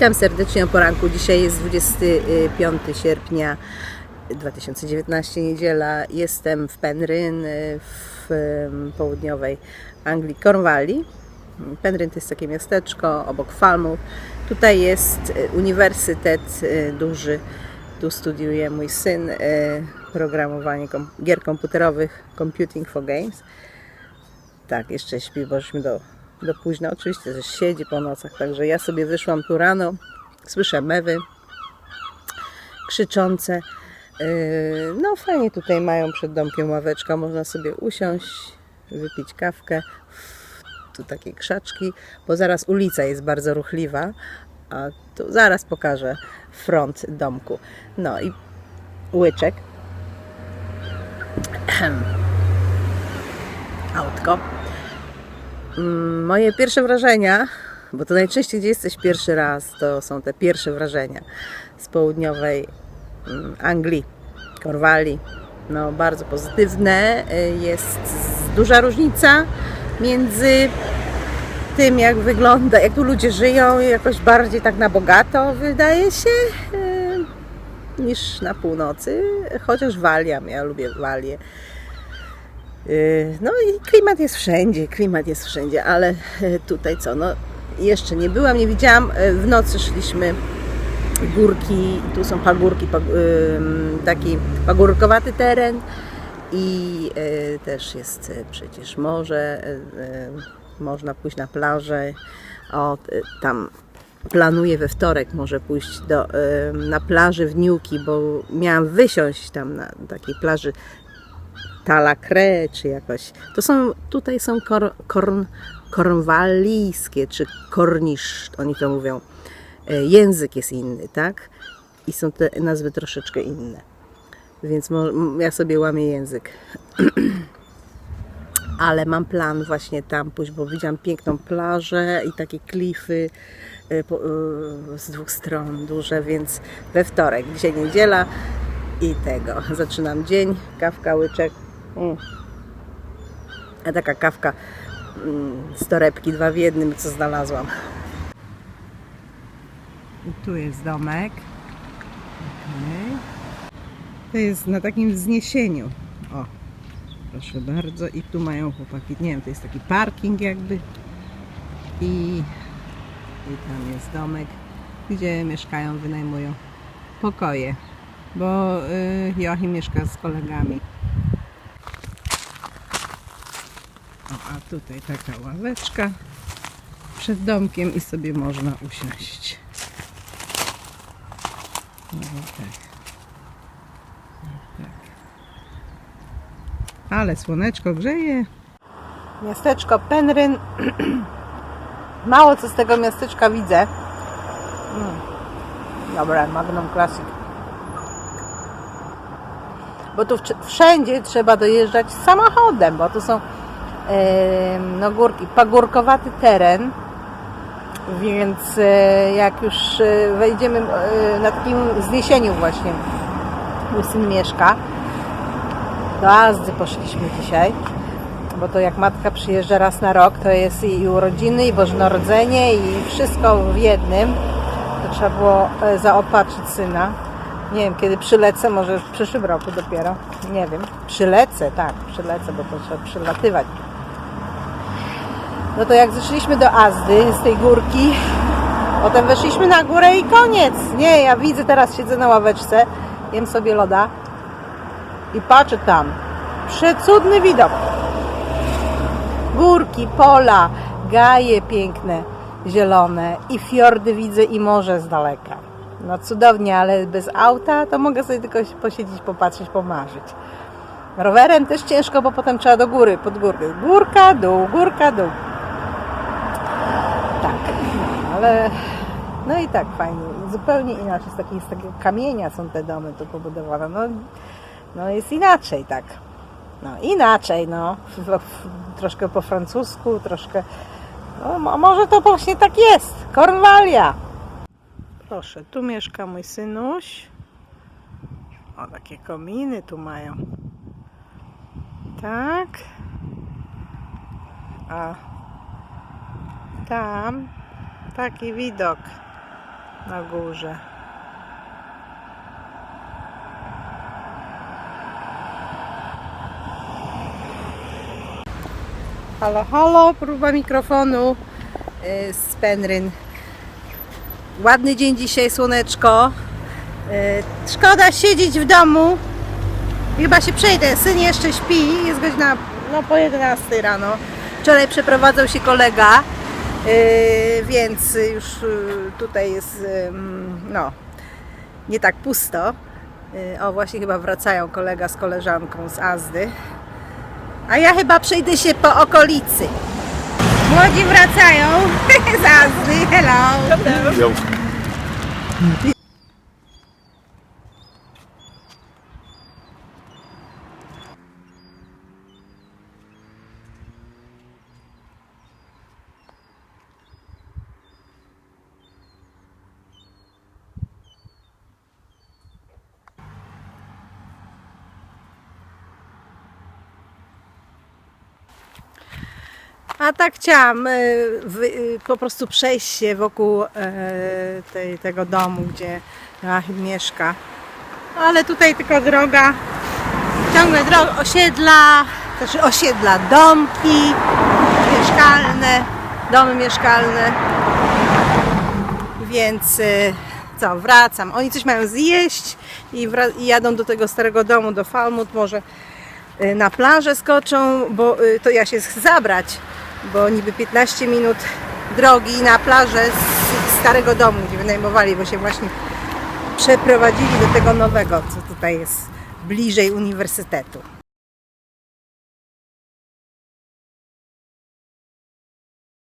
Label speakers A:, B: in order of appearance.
A: Witam serdecznie o poranku. Dzisiaj jest 25 sierpnia 2019, niedziela. Jestem w Penryn w em, południowej Anglii, Cornwalli. Penryn to jest takie miasteczko obok Falmouth. Tutaj jest e, uniwersytet e, duży. Tu studiuje mój syn programowanie gier komputerowych Computing for Games. Tak, jeszcze śpi, bo żeśmy do, do późna. Oczywiście, że siedzi po nocach, także ja sobie wyszłam tu rano, słyszę mewy krzyczące. Yy, No fajnie tutaj mają przed domkiem ławeczka, można sobie usiąść, wypić kawkę. Tu takie krzaczki, bo zaraz ulica jest bardzo ruchliwa, a tu zaraz pokażę front domku. No i łyczek. Autko. Mm, Moje pierwsze wrażenia, bo to najczęściej, gdzie jesteś pierwszy raz, to są te pierwsze wrażenia z południowej mm, Anglii, Korwali. No, bardzo pozytywne. Y, Jest duża różnica między tym, jak wygląda, jak tu ludzie żyją, jakoś bardziej tak na bogato, wydaje się, y, niż na północy. Chociaż Waliam, ja lubię Walię. Yy, No i klimat jest wszędzie, klimat jest wszędzie, ale yy, tutaj co, no jeszcze nie byłam, nie widziałam. Yy, W nocy szliśmy górki, tu są pagórki, pag, ym, taki pagórkowaty teren i też jest przecież morze, można pójść na plażę, o, tam planuję we wtorek może pójść do, na plaży w Niuki, bo miałam wysiąść tam na takiej plaży Talacre, czy jakoś. To są, tutaj są kor, korn, kornwalijskie, czy kornisz, oni to mówią. E, Język jest inny, tak? I są te nazwy troszeczkę inne. Więc mo, ja sobie łamię język. Ale mam plan właśnie tam pójść, bo widziałam piękną plażę i takie klify e, e, z dwóch stron duże, więc we wtorek, dzisiaj niedziela i tego. Zaczynam dzień, kawka, łyczek. Mm. A taka kawka mm, z torebki, dwa w jednym, co znalazłam. I tu jest domek. Okej. To jest na takim wzniesieniu. O, proszę bardzo. I tu mają chłopaki, nie wiem, to jest taki parking jakby. I, i tam jest domek, gdzie mieszkają, wynajmują pokoje bo y, Joachim mieszka z kolegami. O, a tutaj taka ławeczka przed domkiem i sobie można usiąść. No tak. No tak. Ale słoneczko grzeje. Miasteczko Penryn. Mało co z tego miasteczka widzę. Mm. Dobra, Magnum Classic bo tu wsz- wszędzie trzeba dojeżdżać samochodem, bo tu są no górki, pagórkowaty teren, więc e, jak już e, wejdziemy e, na takim wzniesieniu właśnie, mój syn mieszka, do Azdy poszliśmy dzisiaj, bo to jak matka przyjeżdża raz na rok, to jest i urodziny, i Boże Narodzenie, i wszystko w jednym, to trzeba było zaopatrzyć syna. Nie wiem, kiedy przylecę, może w przyszłym roku dopiero. Nie wiem. Przylecę, tak, przylecę, bo to trzeba przylatywać. No to jak zeszliśmy do Azdy z tej górki, potem weszliśmy na górę i koniec. Nie, ja widzę, teraz siedzę na ławeczce, jem sobie loda i patrzę tam. Przecudny widok. Górki, pola, gaje piękne, zielone i fiordy widzę i morze z daleka. No cudownie, ale bez auta to mogę sobie tylko posiedzieć, popatrzeć, pomarzyć. Rowerem też ciężko, bo potem trzeba do góry, pod górkę. Górka, dół, górka, dół. Ale no i tak fajnie. Zupełnie inaczej. Z, takiej, z takiego kamienia są te domy tu pobudowane. No, no jest inaczej, tak. No inaczej, no. Troszkę po francusku, troszkę. No, mo- może to właśnie tak jest. Kornwalia. Proszę, tu mieszka mój synuś. O, takie kominy tu mają. Tak. A tam taki widok. na górze. Halo, halo, próba mikrofonu y, z Penryn. Ładny dzień dzisiaj, słoneczko. Y, Szkoda siedzieć w domu. Chyba się przejdę. Syn jeszcze śpi. Jest godzina no, po 11 rano. Wczoraj przeprowadzał się kolega, więc już y, tutaj jest ym, no, nie tak pusto. O, właśnie chyba wracają kolega z koleżanką z Azdy. A ja chyba przejdę się po okolicy. Młodzi wracają z Azdy. Hello. A tak chciałam e, e, po prostu przejść się wokół e, tej, tego domu, gdzie Joachim mieszka. Ale tutaj tylko droga, ciągle droga, osiedla, znaczy osiedla, domki mieszkalne, domy mieszkalne. Więc co, wracam. Oni coś mają zjeść i, i jadą do tego starego domu, do Falmut, może na plażę skoczą, bo to ja się chcę zabrać, bo niby 15 minut drogi na plażę z starego domu, gdzie wynajmowali, bo się właśnie przeprowadzili do tego nowego, co tutaj jest bliżej uniwersytetu.